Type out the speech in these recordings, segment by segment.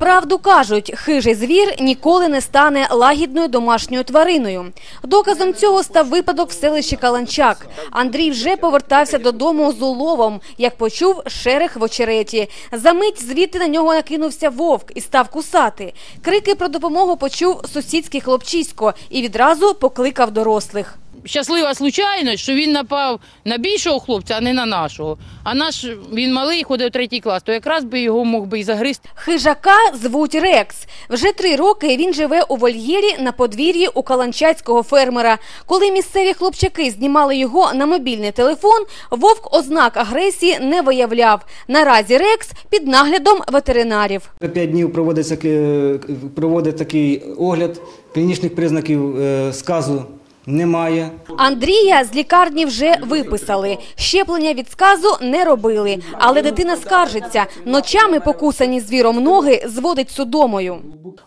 Правду кажуть, хижий звір ніколи не стане лагідною домашньою твариною. Доказом цього став випадок в селищі Каланчак. Андрій вже повертався додому з уловом, як почув шерех в очереті. Замить звідти на нього накинувся вовк і став кусати. Крики про допомогу почув сусідський хлопчисько і відразу покликав дорослих. Щаслива случайність, що він напав на більшого хлопця, а не на нашого. А наш він малий, ходив у третій клас, то якраз би його мог би і загризти. Хижака звуть Рекс. Вже три роки він живе у вольєрі на подвір'ї у каланчацького фермера. Коли місцеві хлопчаки знімали його на мобільний телефон, вовк ознак агресії не виявляв. Наразі Рекс під наглядом ветеринарів. П'ять днів проводиться ки- проводить такий огляд. Клінічних признаків е, сказу немає. Андрія з лікарні вже виписали. Щеплення від сказу не робили. Але дитина скаржиться. Ночами покусані звіром ноги зводить судомою.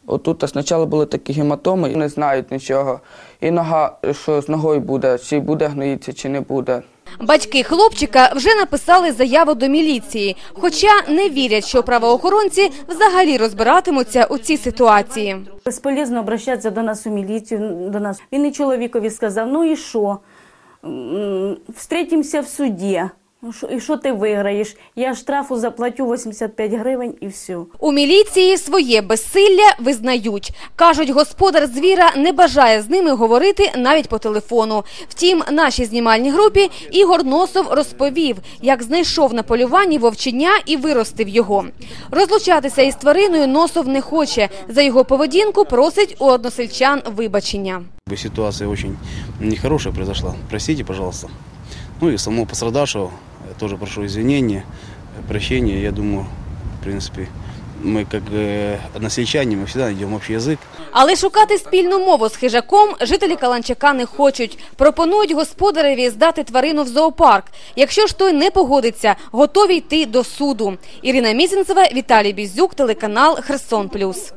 Отут спочатку були такі гематоми, не знають нічого. І нога, що з ногою буде, чи буде гноїтися, чи не буде. Батьки хлопчика вже написали заяву до міліції, хоча не вірять, що правоохоронці взагалі розбиратимуться у цій ситуації. Безполезно обращатися до нас у міліцію, до нас. Він і чоловікові сказав, ну і що? Встретимося в суді. Ну, що- І що ти виграєш? Я штрафу заплатю 85 гривень і все. У міліції своє безсилля визнають. Кажуть, господар звіра не бажає з ними говорити навіть по телефону. Втім, нашій знімальній групі Ігор Носов розповів, як знайшов на полюванні вовчення і виростив його. Розлучатися із твариною Носов не хоче. За його поведінку просить у односельчан вибачення. Ситуация очень нехорошая произошла. Простите, пожалуйста. Ну и самого пострадавшего я тоже прошу извинения, э, прощения. Я думаю, в принципе, мы как э, односельчане, мы всегда найдем общий язык. Але шукати спільну мову з хижаком жителі Каланчака не хочуть. Пропонують господареві здати тварину в зоопарк. Якщо ж той не погодиться, готові йти до суду. Ірина Мізінцева, Віталій Бізюк, телеканал Херсон Плюс.